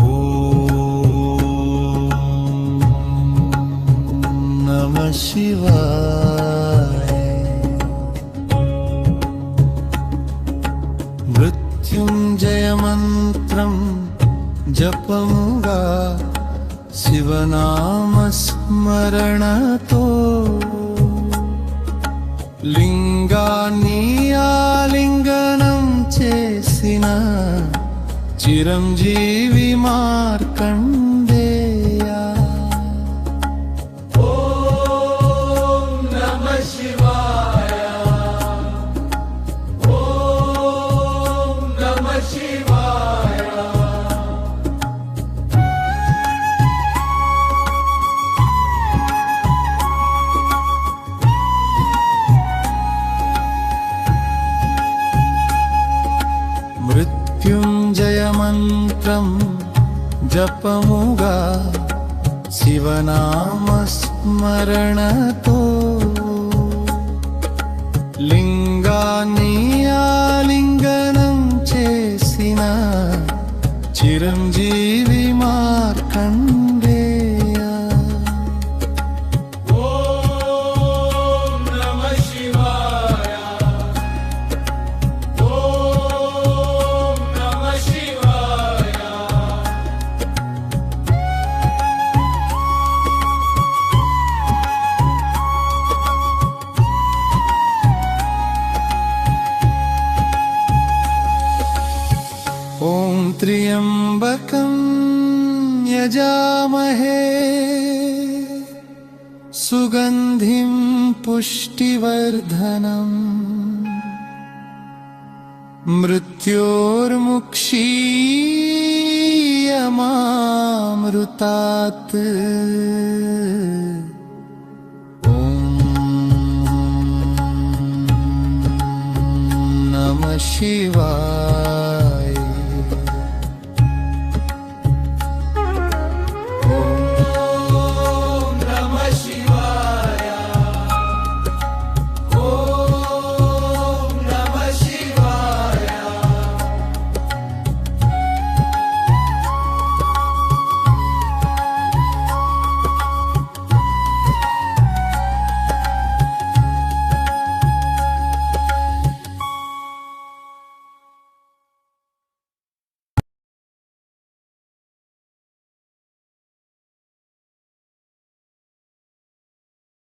ओ मृत्युञ्जयमन्त्रं जपं शिवनामस्मरणतो। लिङ्गानि चिरंजीवी मार्कण्ड మృత్యుంజయమంత్రం జపముగా శివనామస్మరణతో లింగాన్ని ఆలింగనం చేసిన చిరంజీవి त्र्यम्बकं यजामहे सुगन्धिं पुष्टिवर्धनम्। मृत्योर्मुक्षीयमामृतात्। ॐ नमः शिवाय